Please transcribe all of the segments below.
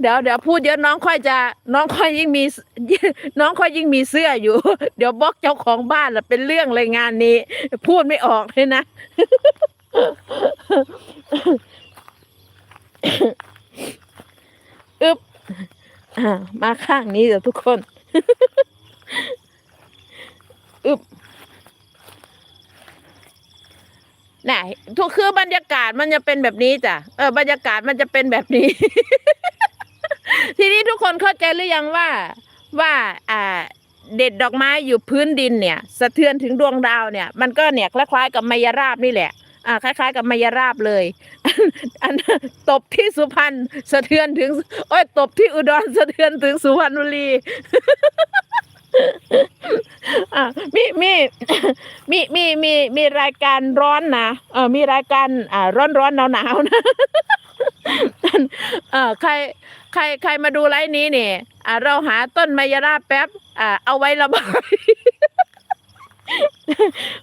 เดี๋ยวเดี๋ยวพูดเยอะน้องค่อยจะ น้องค่อยยิ่งมี น้องค่อยยิ่งมีเสื้ออยู่ เดี๋ยวบล็อกเจ้าของบ้านละเป็นเรื่องเลยงานนี้ พูดไม่ออกเลยนะอึบอ่ามาข้างนี้เดี๋ยวทุกคน อึบ ไหนทุกคือบรรยากาศมันจะเป็นแบบนี้จ้ะเออบรรยากาศมันจะเป็นแบบนี้ ทีนี้ทุกคนเข้าใจหรือยังว่าว่าอ่าเด็ดดอกไม้อยู่พื้นดินเนี่ย สะเทือนถึงดวงดาวเนี่ย มันก็เนี่ยคล้ายๆกับมายราบนี่แหละอ่าคล้าย ๆ กับมายราบเลย อันตบที่สุพรรณสะเทือนถึงโอ้ยตบที่อุดรสะเทือนถึงสุพรรณบุรี มีมีมีมีมีมีรายการร้อนนะเออมีรายการอ่าร้อนร้อนหนาวหนาวนะเออใครใครใครมาดูไลฟ์นี้เนี่ยอ่าเราหาต้นมายราบแป๊บอ่าเอาไว้ระบาย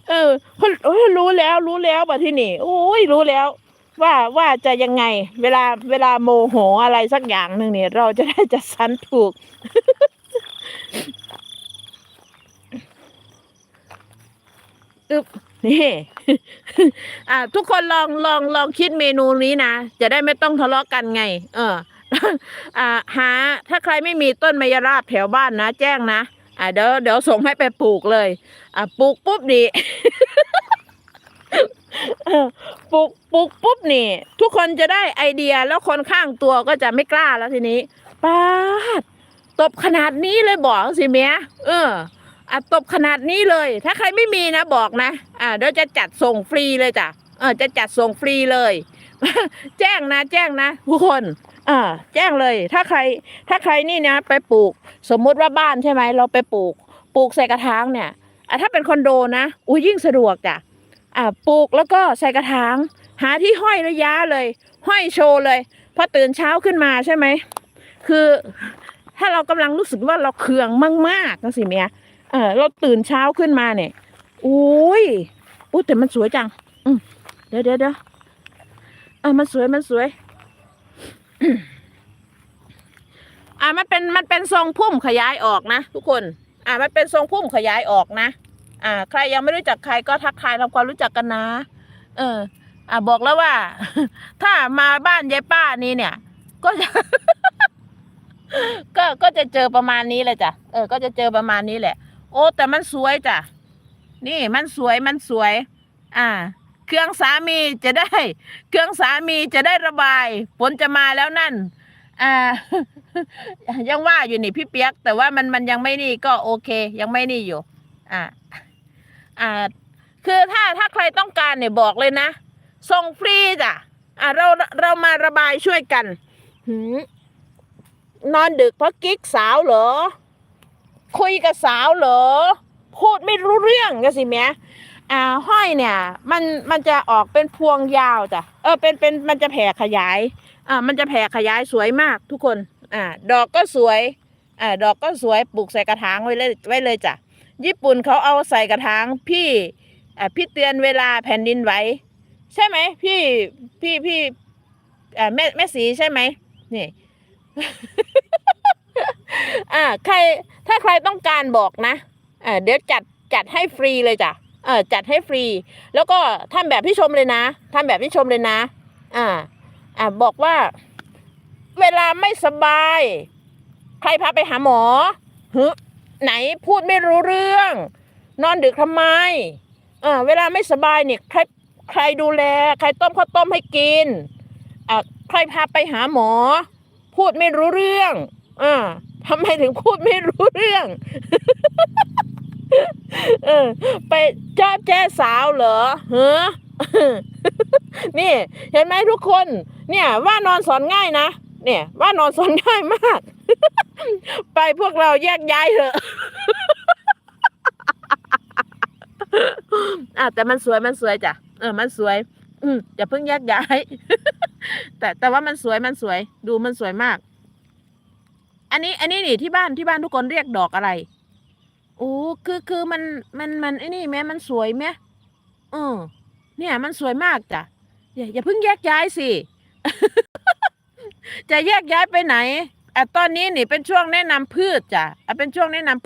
เออคนโอ้ยรู้แล้วรู้แล้วบัดที่นี่โอ้ยรู้แล้ว ว่าว่าจะยังไง เวลาเวลาโมโหอะไรสักอย่างหนึ่งเนี่ย เราจะได้จัดสรรถูก อึบนี่ อ่า ทุกคนลองลองลองคิดเมนูนี้นะ จะได้ไม่ต้องทะเลาะกันไง เออ อ่า หา ถ้าใครไม่มีต้นมะยราบแถวบ้านนะ แจ้งนะ อ่าเดี๋ยวเดี๋ยวส่งให้ไปปลูกเลย อ่าปลูกปุ๊บดีปลูกปลูกปุ๊บนี่ ทุกคนจะได้ไอเดียแล้วคนข้างตัวก็จะไม่กล้าแล้วทีนี้ป้าดตบขนาดนี้เลยบอกสิเมียเออ อะตบขนาดนี้เลย ถ้าใครไม่มีนะบอกนะ อ่าเดี๋ยวจะจัดส่งฟรีเลยจ้ะเออจะจัดส่งฟรีเลย แจ้งนะ แจ้งนะทุกคนอ่าแจ้งเลย ถ้าใคร ถ้าใครนี่นะ ไปปลูก สมมุติว่าบ้านใช่ไหมเราไปปลูก ปลูกใส่กระถางเนี่ยอะถ้าเป็นคอนโดนะอุ้ยยิ่งสะดวกจ้ะอ่าปลูกแล้วก็ใส่กระถางหาที่ห้อยระยะเลย ห้อยโชว์เลยพอตื่นเช้าขึ้นมาใช่ไหมคือ ถ้าเรากำลังรู้สึกว่าเราเคืองมากๆนะสิเมีย เออเราตื่นเช้าขึ้นมาเนี่ยอุ้ยอุ้ยแต่มันสวยจัง อืมเดี๋ยวเดี๋ยวเดี๋ยวเออมันสวยมันสวย อ่ามันเป็นมันเป็นทรงพุ่มขยายออกนะทุกคน อ่ามันเป็นทรงพุ่มขยายออกนะ อ่า ใครยังไม่รู้จักใครก็ทักทายทำความรู้จักกันนะ เออ อ่าบอกแล้วว่า ถ้ามาบ้านยายป้านี้เนี่ย ก็จะก็ก็จะเจอประมาณนี้แหละจ้ะ เออ ก็จะเจอประมาณนี้แหละ โอ้แต่มันสวยจ้ะ นี่มันสวยมันสวย อ่า เครื่องสามีจะได้ เครื่องสามีจะได้ระบายฝนจะมาแล้วนั่น อ่า ยังว่าอยู่นี่พี่เปียก แต่ว่ามันมันยังไม่นี่ก็โอเค ยังไม่นี่อยู่ อ่า อ่า คือถ้าถ้าใครต้องการเนี่ยบอกเลยนะส่งฟรีจ้ะ อ่าเราเรามาระบายช่วยกัน หืมนอนดึกเพราะกิ๊กสาวเหรอ คุยกับสาวเหรอ พูดไม่รู้เรื่องก็สิแม่อ่าห้อยเนี่ย มันมันจะออกเป็นพวงยาวจ้ะเออเป็นเป็นมันจะแผ่ขยายอ่ามันจะแผ่ขยายสวยมากทุกคนอ่าดอกก็สวยอ่าดอกก็สวยปลูกใส่กระถางไว้เลยไว้เลยจ้ะญี่ปุ่นเขาเอาใส่กระถางพี่อ่าพี่เตือนเวลาแผ่นดินไหวใช่ไหมพี่พี่พี่อ่าแม่แม่สีใช่ไหมนี่ อ่าใคร ถ้าใครต้องการบอกนะอ่าเดี๋ยวจัดจัดให้ฟรีเลยจ้ะเออจัดให้ฟรี แล้วก็ทำแบบพี่ชมเลยนะทำแบบพี่ชมเลยนะ อ่า อ่าบอกว่า เวลาไม่สบาย ใครพาไปหาหมอฮึไหนพูดไม่รู้เรื่อง นอนดึกทำไมเออเวลาไม่สบายเนี่ยใครใครดูแล ใครต้มข้าวต้มให้กินอ่าใครพาไปหาหมอ พูดไม่รู้เรื่องอ่า ทำไมถึงพูดไม่รู้เรื่อง เออ ไปเจ้าแจ้สาวเหรอเฮ้อนี่ เห็นไหมทุกคน เนี่ย ว่านอนสอนง่ายนะ เนี่ย ว่านอนสอนง่ายมาก ไปพวกเราแยกย้ายเถอะอะแต่มันสวยมันสวยจ้ะเออ มันสวย อืมอย่าเพิ่งแยกย้าย แต่แต่ว่ามันสวยมันสวย ดูมันสวยมาก อันนี้ อันนี้นี่ที่บ้านที่บ้านทุกคนเรียกดอกอะไรโอ้คือคือมันมันมันไอ้นี่แม่มันสวยไหมเออ เนี่ย มันสวยมากจ้ะอย่าอย่าเพิ่งแยกย้ายสิ จะแยกย้ายไปไหนอะตอนนี้นี่เป็นช่วงแนะนำพืชจ้ะอะเป็นช่วงแนะนำพืช